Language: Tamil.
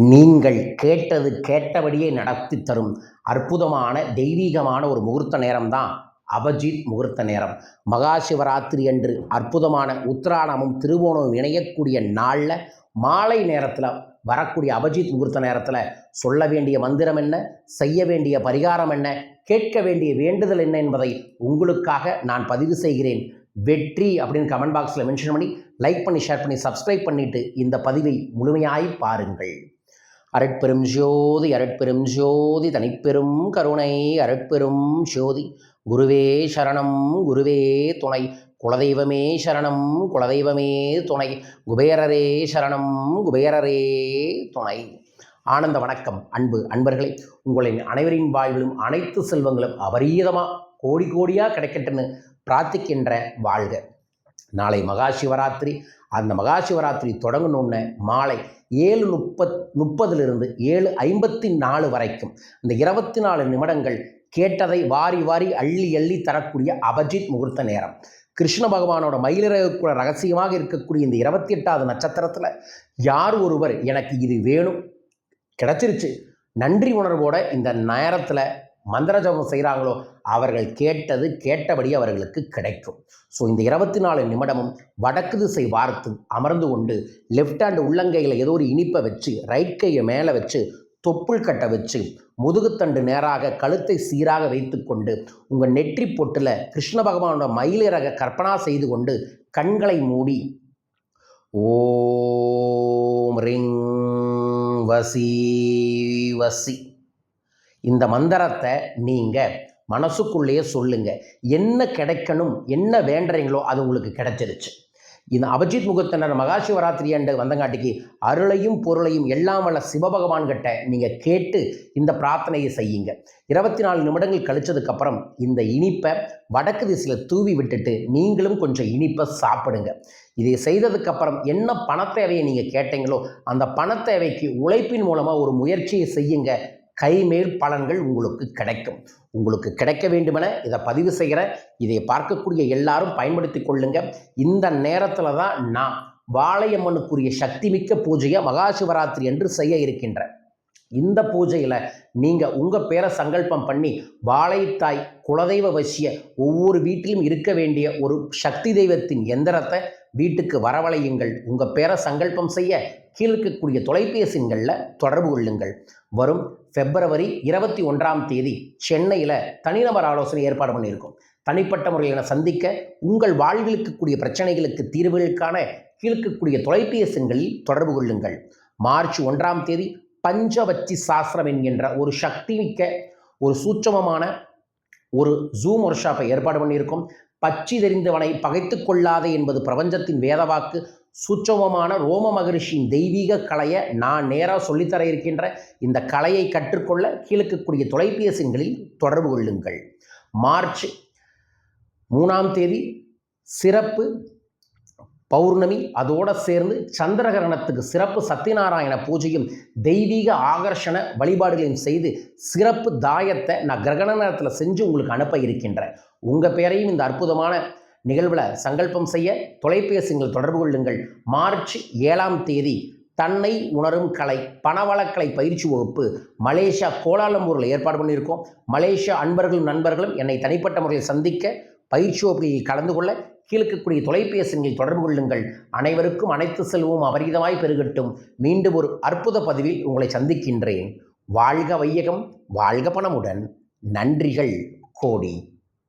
நீங்கள் கேட்டது கேட்டபடியே நடத்தி தரும் அற்புதமான தெய்வீகமான ஒரு முகூர்த்த நேரம்தான் அபஜித் முகூர்த்த நேரம். மகா சிவராத்திரி அன்று அற்புதமான உத்திராணமும் திருவோணமும் இணையக்கூடிய நாளில் மாலை நேரத்தில் வரக்கூடிய அபஜித் முகூர்த்த நேரத்தில் சொல்ல வேண்டிய மந்திரம் என்ன செய்ய வேண்டிய பரிகாரம் என்ன கேட்க வேண்டிய வேண்டுதல் என்ன என்பதை உங்களுக்காக நான் பதிவு செய்கிறேன். வெற்றி அப்படின்னு கமெண்ட் பாக்ஸில் மென்ஷன் பண்ணி லைக் பண்ணி ஷேர் பண்ணி சப்ஸ்கிரைப் பண்ணிவிட்டு இந்த பதிவை முழுமையாய் பாருங்கள். அரட்பெரும் ஜோதி அரட்பெரும் ஜோதி தனிப்பெரும் கருணை அரட்பெரும் ஜோதி. குருவே சரணம் குருவே துணை. குலதெய்வமே சரணம் குலதெய்வமே துணை. குபேரரே சரணம் குபேரரே துணை. ஆனந்த வணக்கம் அன்பு அன்பர்களே. உங்களின் அனைவரின் வாழ்விலும் அனைத்து செல்வங்களும் அபரீதமாக கோடி கோடியாக கிடைக்கட்டுன்னு பிரார்த்திக்கின்ற வாழ்க. நாளை மகா சிவராத்திரி அந்த மகா சிவராத்திரி தொடங்கணுன்னு மாலை ஏழு முப்பத் முப்பதிலிருந்து ஏழு ஐம்பத்தி நாலு வரைக்கும். இந்த இருபத்தி நாலு நிமிடங்கள் கேட்டதை வாரி வாரி அள்ளி அள்ளி தரக்கூடிய அபஜித் முகூர்த்த நேரம். கிருஷ்ண பகவானோட மயிலிறகுக்குள்ள ரகசியமாக இருக்கக்கூடிய இந்த இருபத்தி எட்டாவது நட்சத்திரத்தில் யார் ஒருவர் எனக்கு இது வேணும் கிடச்சிருச்சு. நன்றி உணர்வோட இந்த நேரத்தில் மந்திர ஜபம் செய்கிறாங்களோ அவர்கள் கேட்டது கேட்டபடி அவர்களுக்கு கிடைக்கும். ஸோ இந்த இருபத்தி நாலு நிமிடமும் வடக்கு திசை வார்த்து அமர்ந்து கொண்டு லெஃப்ட் ஹேண்ட் உள்ளங்கையில் ஏதோ ஒரு இனிப்பை வச்சு ரைட் கையை மேலே வச்சு தொப்புள் கட்டை வச்சு முதுகுத்தண்டு நேராக கழுத்தை சீராக வைத்துக்கொண்டு உங்கள் நெற்றி பொட்டில் கிருஷ்ண பகவானோட மயிலிறக கற்பனா செய்து கொண்டு கண்களை மூடி ஓம் ரிங் வசி வசி. இந்த மந்திரத்தை நீங்கள் மனசுக்குள்ளேயே சொல்லுங்க. என்ன கிடைக்கணும் என்ன வேண்டுறீங்களோ அது உங்களுக்கு கிடைச்சிருச்சு. இந்த அபிஜித் முகத்தினர் மகாசிவராத்திரி அண்டு வந்தங்காட்டிக்கு அருளையும் பொருளையும் எல்லாம் வல்ல சிவபகவான்கிட்ட நீங்கள் கேட்டு இந்த பிரார்த்தனையை செய்யுங்க. இருபத்தி நாலு நிமிடங்கள் கழிச்சதுக்கப்புறம் இந்த இனிப்பை வடக்கு திசையில் தூவி விட்டுட்டு நீங்களும் கொஞ்சம் இனிப்பை சாப்பிடுங்க. இதை செய்ததுக்கப்புறம் என்ன பணத்தேவையை நீங்கள் கேட்டீங்களோ அந்த பணத்தேவைக்கு உழைப்பின் மூலமாக ஒரு முயற்சியை செய்யுங்க. கைமேல் பலன்கள் உங்களுக்கு கிடைக்கும். உங்களுக்கு கிடைக்க வேண்டுமென இதை பதிவு செய்கிற இதை பார்க்கக்கூடிய எல்லாரும் பயன்படுத்தி கொள்ளுங்க. இந்த நேரத்தில் தான் நான் வாழையம்மனுக்குரிய சக்தி மிக்க பூஜையை மகாசிவராத்திரி என்று செய்ய இருக்கின்றேன் இந்த பூஜையில் நீங்கள் உங்கள் பேரை சங்கல்பம் பண்ணி வாழைத்தாய் குலதெய்வ வசிய ஒவ்வொரு வீட்டிலும் இருக்க வேண்டிய ஒரு சக்தி தெய்வத்தின் எந்திரத்தை வீட்டுக்கு வரவழையுங்கள். உங்கள் பேரை சங்கல்பம் செய்ய கீழ்க்கக்கூடிய தொலைபேசிங்களில் தொடர்பு கொள்ளுங்கள். வரும் பிப்ரவரி இருபத்தி ஒன்றாம் தேதி சென்னையில் தனிநபர் ஆலோசனை ஏற்பாடு பண்ணியிருக்கோம். தனிப்பட்ட முறையில் சந்திக்க உங்கள் வாழ்விலுக்கு கூடிய பிரச்சனைகளுக்கு தீர்வுகளுக்கான கீழ்க்கக்கூடிய தொலைபேசிகளில் தொடர்பு கொள்ளுங்கள். மார்ச் ஒன்றாம் தேதி பஞ்சவச்சி சாஸ்திரம் என்கின்ற ஒரு சக்தி மிக்க ஒரு சூட்சமமான ஒரு ஜூம் ஒர்க் ஷாப்பை ஏற்பாடு பண்ணியிருக்கோம். பச்சி தெரிந்தவனை பகைத்து கொள்ளாதே என்பது பிரபஞ்சத்தின் வேதவாக்கு. சூட்சமமான ரோம மகரிஷியின் தெய்வீக கலையை நான் நேராக சொல்லித்தர இருக்கின்ற இந்த கலையை கற்றுக்கொள்ள கீழக்கக்கூடிய தொலைபேசிகளில் தொடர்பு கொள்ளுங்கள். மார்ச் மூணாம் தேதி சிறப்பு பௌர்ணமி அதோடு சேர்ந்து சந்திரகிரகணத்துக்கு சிறப்பு சத்யநாராயண பூஜையும் தெய்வீக ஆகர்ஷண வழிபாடுகளையும் செய்து சிறப்பு தாயத்தை நான் கிரகண நேரத்தில் செஞ்சு உங்களுக்கு அனுப்ப இருக்கின்றேன் உங்கள் பேரையும் இந்த அற்புதமான நிகழ்வில் சங்கல்பம் செய்ய தொலைபேசிகள் தொடர்பு கொள்ளுங்கள். மார்ச் ஏழாம் தேதி தன்னை உணரும் கலை பணவளக்கலை பயிற்சி வகுப்பு மலேசியா கோலாலம்பூரில் ஏற்பாடு பண்ணியிருக்கோம். மலேசியா அன்பர்களும் நண்பர்களும் என்னை தனிப்பட்ட முறையில் சந்திக்க பயிற்சி வகுப்பில் கலந்து கொள்ள கீழ்க்கக்கூடிய தொலைபேசிகளில் தொடர்பு கொள்ளுங்கள். அனைவருக்கும் அனைத்து செல்வமும் அபரிதமாய் பெருகட்டும். மீண்டும் ஒரு அற்புத பதிவில் உங்களை சந்திக்கின்றேன். வாழ்க வையகம் வாழ்க பணமுடன். நன்றிகள் கோடி.